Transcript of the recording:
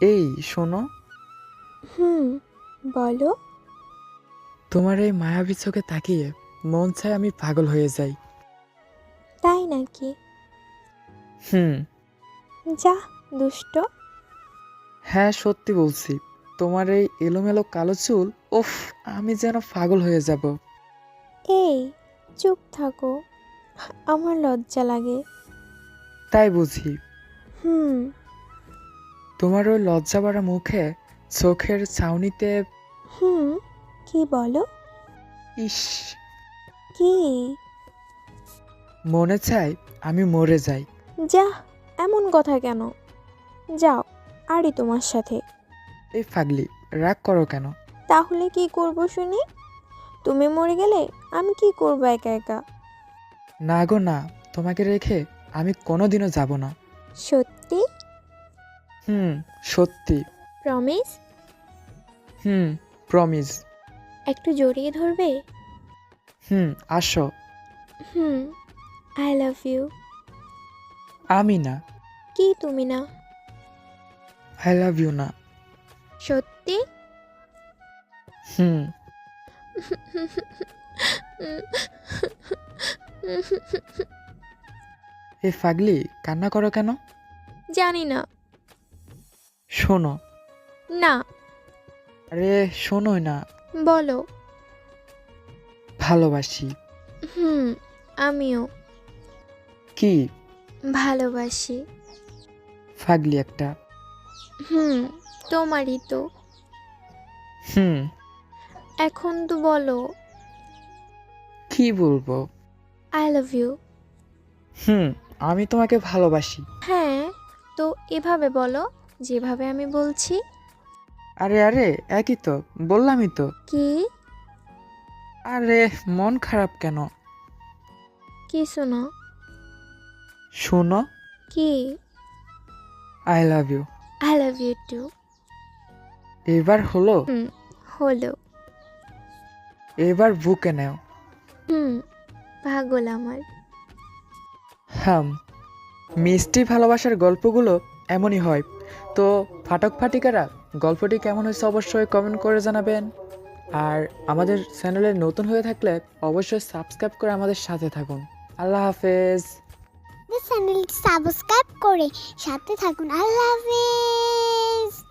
এই শোনো। হুম বলো। তোমার এই মায়াবী চোখে তাকিয়ে মন চায় আমি পাগল হয়ে যাই। তাই নাকি? হুম। যা দুষ্ট। হ্যাঁ সত্যি বলছি। তোমার এই এলোমেলো কালো চুল উফ আমি যেন পাগল হয়ে যাব। এই চুপ থাকো। আমার লজ্জা লাগে। তাই বুঝি। হুম। তোমার ওই লজ্জা ভরা মুখে চোখের ছাউনিতে হুম কি বলো? ইস। কি? মনে চাই আমি মরে যাই। যা এমন কথা কেন? যাও আরই তোমার সাথে। এই ফাগলি রাগ করো কেন? তাহলে কি করব শুনি? তুমি মরে গেলে আমি কি করব একা একা? না গো না তোমাকে রেখে আমি কোনোদিনও যাব না। সত্যি? হুম সত্যি। প্রমিস হুম প্রমিস একটু জড়িয়ে ধরবে? হুম আসো। হুম আই লাভ ইউ আমি না। কি তুমি না? আই লাভ ইউ না। সত্যি? হুম। এই ফাগলি কান্না করো কেন? জানি না। শোনো। না। আরে শোনোই না। বলো। ভালোবাসি। হুম আমিও। কি? ভালোবাসি। ফাগলি একটা। হুম তোমারই তো। হুম। এখন তো বলো। কি বলব? আই লাভ ইউ হুম আমি তোমাকে ভালোবাসি। হ্যাঁ তো এভাবে বলো। যেভাবে আমি বলছি। আরে আরে একই তো বললামই তো। কি? আরে মন খারাপ কেন? কি শোনো? শোনো? কি? I love you I love you too এবার হলো? হুম হলো। এবার বুকে নেও। হুম পাগল আমার। হাম মিষ্টি ভালোবাসার গল্পগুলো এমনই হয়। তো ফাটক ফাটিকারা, গল্পটি কেমন হয়েছে অবশ্যই কমেন্ট করে জানাবেন। আর আমাদের চ্যানেলে নতুন হয়ে থাকলে অবশ্যই সাবস্ক্রাইব করে আমাদের সাথে থাকুন। আল্লাহ হাফেজ। চ্যানেলটি সাবস্ক্রাইব করে সাথে থাকুন। আল্লাহ হাফেজ।